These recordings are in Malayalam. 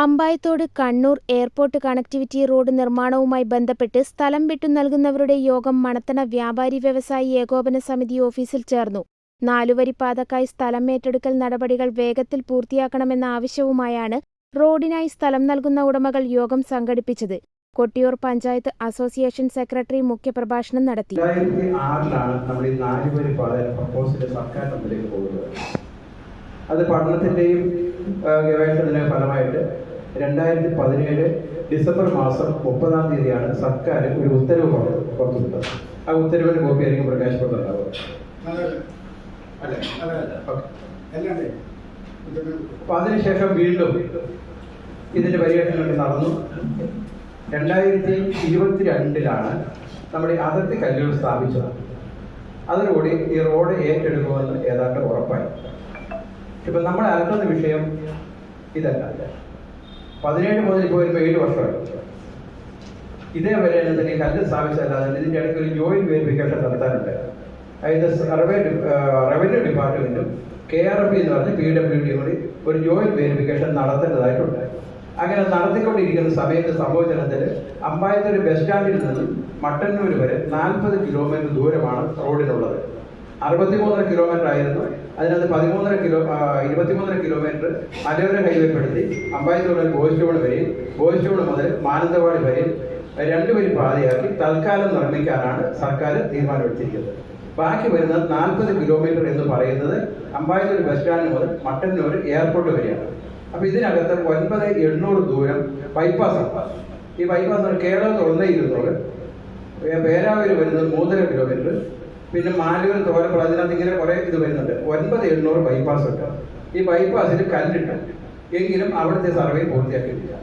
Ambayathode Kannur airport connectivity road നിർമ്മാണവുമായി ബന്ധപ്പെട്ട് സ്ഥലം വിട്ടു നൽകുന്നവരുടെ യോഗം മണത്തണ വ്യാപാരി വ്യവസായി ഏകോപന സമിതി ഓഫീസിൽ ചേർന്നു. നാലുവരി പാതക്കായി സ്ഥലം ഏറ്റെടുക്കൽ നടപടികൾ വേഗത്തിൽ പൂർത്തിയാക്കണമെന്ന ആവശ്യവുമായാണ് റോഡിനായി സ്ഥലം നൽകുന്ന ഉടമകൾ യോഗം സംഘടിപ്പിച്ചത്. കൊട്ടിയൂർ പഞ്ചായത്ത് അസോസിയേഷൻ സെക്രട്ടറി മുഖ്യപ്രഭാഷണം നടത്തി. സർക്കാർ അത് പഠനത്തിന്റെയും ഗവേഷണത്തിന്റെ ഫലമായിട്ട് രണ്ടായിരത്തി പതിനേഴ് ഡിസംബർ മാസം മുപ്പതാം തീയതിയാണ് സർക്കാർ ഒരു ഉത്തരവ് പുറത്ത് പുറത്തുവിട്ടത്. ആ ഉത്തരവിന്റെ കോപ്പി ആയിരിക്കും പ്രകാശ് പുറത്തുണ്ടാവുക അപ്പൊ അതിനുശേഷം വീണ്ടും ഇതിന്റെ പര്യടനങ്ങൾ നടന്നു. രണ്ടായിരത്തി ഇരുപത്തിരണ്ടിലാണ് നമ്മുടെ അതിർത്തി കല്ലുകൾ സ്ഥാപിച്ചത്. അതോടുകൂടി ഈ റോഡ് ഏറ്റെടുക്കുമെന്ന് ഏതാണ്ട് ഉറപ്പായി. ഇപ്പൊ നമ്മൾ അലട്ടുന്ന വിഷയം ഇതല്ല. പതിനേഴ് മുതൽ ഇപ്പോൾ വരുമ്പോൾ ഏഴ് വർഷമായി. ഇതേവരെ തന്നെ കല്ല് സ്ഥാപിച്ചല്ലാതെ ഇതിന്റെ ഇടയ്ക്ക് ഒരു ജോയിന്റ് വെരിഫിക്കേഷൻ നടത്താനുണ്ട്. അതായത് റവന്യൂ ഡിപ്പാർട്ട്മെന്റും കെ ആർ എഫ് എന്ന് പറഞ്ഞ് പി ഡബ്ല്യു ഡി കൂടി ഒരു ജോയിന്റ് വെരിഫിക്കേഷൻ നടത്തേണ്ടതായിട്ടുണ്ട്. അങ്ങനെ നടത്തിക്കൊണ്ടിരിക്കുന്ന സമയത്ത് സംഭവിച്ചതിൽ അമ്പായത്തൊരു ബസ് സ്റ്റാൻഡിൽ നിന്നും മട്ടന്നൂർ വരെ നാൽപ്പത് കിലോമീറ്റർ ദൂരമാണ് റോഡിനുള്ളത് അറുപത്തിമൂന്നര കിലോമീറ്റർ ആയിരുന്നു അതിനകത്ത് പതിമൂന്നര കിലോ ഇരുപത്തിമൂന്നര കിലോമീറ്റർ അലോര ഹൈവേ പെടുത്തി അമ്പായത്തോട് ബോയ്സ് ടൗൺ വരെയും ബോയ്സ് ടൗൺ മുതൽ മാനന്തവാടി വരെയും രണ്ടു വരി പാതയാക്കി തൽക്കാലം നിർമ്മിക്കാനാണ് സർക്കാർ തീരുമാനമെടുത്തിരിക്കുന്നത്. ബാക്കി വരുന്ന നാൽപ്പത് കിലോമീറ്റർ എന്ന് പറയുന്നത് അമ്പായത്തൂർ ബസ് സ്റ്റാൻഡ് മുതൽ മട്ടന്നൂർ എയർപോർട്ട് വരെയാണ്. അപ്പോൾ ഇതിനകത്ത് ഒൻപത് എണ്ണൂറ് ദൂരം ബൈപ്പാസ് ഈ ബൈപ്പാസ് കേരളത്തിൽ ഒന്നേ ഇരുന്നൂറ് പേരാവൂർ വരുന്നത് മൂന്നര കിലോമീറ്റർ പിന്നെ മാലൂർ തോരപ്പുഴ അതിനകത്ത് ഇങ്ങനെ കുറെ ഇത് വരുന്നുണ്ട്. ഒൻപത് എണ്ണൂറ് ബൈപ്പാസ് ഉണ്ട്. ഈ ബൈപ്പാസിൽ കല്ലിട്ട് എങ്കിലും അവിടുത്തെ സർവേ പൂർത്തിയാക്കിയിട്ടില്ല.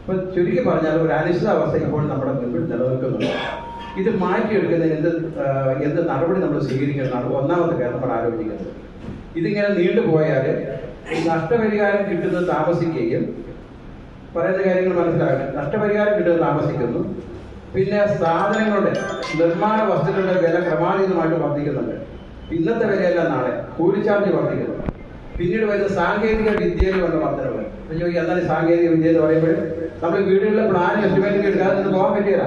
അപ്പൊ ചുരുക്കി പറഞ്ഞാൽ ഒരു അനിശ്ചിതാവസ്ഥ ഇപ്പോൾ നമ്മുടെ മുൻപിൽ നിലനിൽക്കുന്നുണ്ട്. ഇത് മാറ്റിയെടുക്കുന്നതിന് എന്ത് എന്ത് നടപടി നമ്മൾ സ്വീകരിക്കുന്നതാണ് ഒന്നാമത്തെ കാര്യം നമ്മൾ ആലോചിക്കുന്നത്. ഇതിങ്ങനെ നീണ്ടുപോയാൽ നഷ്ടപരിഹാരം കിട്ടുന്നത് താമസിക്കുകയും പറയുന്ന കാര്യങ്ങൾ മനസ്സിലാക്കാൻ നഷ്ടപരിഹാരം കിട്ടുന്നത് താമസിക്കുന്നു. പിന്നെ സാധനങ്ങളുടെ നിർമ്മാണ വസ്തുക്കളുടെ വില ക്രമാതീതമായിട്ട് വർദ്ധിക്കുന്നുണ്ട്. ഇന്നത്തെ വിലയല്ല നാളെ കൂലിച്ചാർജ് വർദ്ധിക്കുന്നു. പിന്നീട് വരുന്ന സാങ്കേതിക വിദ്യയിൽ വന്ന വർദ്ധനവ് എന്താണ് സാങ്കേതിക വിദ്യ എന്ന് പറയുമ്പോൾ നമ്മൾ വീടുകളിലെ പ്ലാൻ എസ്റ്റിമേറ്റ് എടുക്കാതെ നിന്ന് പോകാൻ പറ്റിയതാ.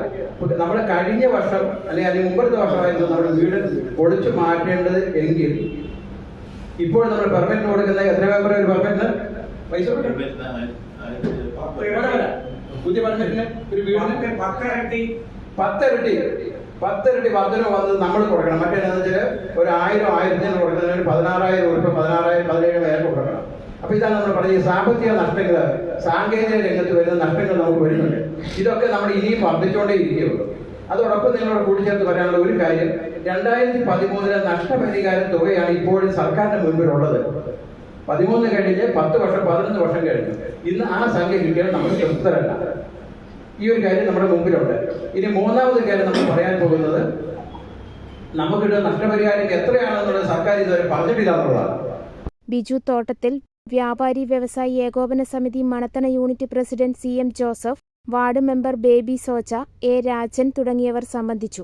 നമ്മൾ കഴിഞ്ഞ വർഷം അല്ലെങ്കിൽ അതിന് മുമ്പത്തെ വർഷമായിരുന്നു നമ്മുടെ വീട് പൊളിച്ചു മാറ്റേണ്ടത് എങ്കിൽ ഇപ്പോൾ നമ്മൾ പെർമിറ്റ് കൊടുക്കുന്ന എത്ര മെമ്പർ ഒരു പെർമിറ്റിന് പൈസ കൊടുക്കണം? പുതിയ പെർമിറ്റിന് ഒരു വീടിന്? പത്തരട്ടി. പത്തരട്ടി. പത്തരട്ടി വർദ്ധന വന്നത് നമ്മൾ കൊടുക്കണം. മറ്റേന്ന് വെച്ചാൽ ഒരു ആയിരം ആയിരത്തിന് കൊടുക്കുന്നതിന് ഒരു പതിനാറായിരം ഉറുപ്പ് പതിനാറായിരം പതിനേഴ് പേരെ കൊടുക്കണം. അപ്പൊ ഇതാണ് നമ്മൾ പറഞ്ഞത് സാമ്പത്തിക നഷ്ടങ്ങൾ സാങ്കേതിക രംഗത്ത് വരുന്ന നഷ്ടങ്ങൾ നമുക്ക് വരുന്നുണ്ട്. ഇതൊക്കെ നമ്മൾ ഇനിയും വർദ്ധിച്ചുകൊണ്ടേ ഇരിക്കുകയുള്ളൂ അതോടൊപ്പം നിങ്ങളോട് കൂട്ടിച്ചേർത്ത് പറയാനുള്ള ഒരു കാര്യം. രണ്ടായിരത്തി പതിമൂന്നിലെ നഷ്ടപരിഹാര തുകയാണ് ഇപ്പോഴും സർക്കാരിന്റെ മുൻപിലുള്ളത്. പതിമൂന്ന് കഴിഞ്ഞ് പത്ത് വർഷം പതിനൊന്ന് വർഷം കഴിഞ്ഞു. ഇന്ന് ആ സംഖ്യ കിട്ടിയാൽ നമ്മൾ തൃപ്തരല്ല ഈ ഒരു കാര്യം നമ്മുടെ മുമ്പിലുണ്ട്. ഇനി മൂന്നാമത് കാര്യം നമ്മൾ പറയാൻ പോകുന്നത് നമുക്കിട്ട് നഷ്ടപരിഹാരം എത്രയാണെന്നുള്ളത് സർക്കാർ ഇതുവരെ പറഞ്ഞിട്ടില്ല ബിജു തോട്ടത്തിൽ വ്യാപാരി വ്യവസായി ഏകോപന സമിതി Manathana unit president C M Joseph ward member Baby സോച്ച A Rajan തുടങ്ങിയവർ സംബന്ധിച്ചു.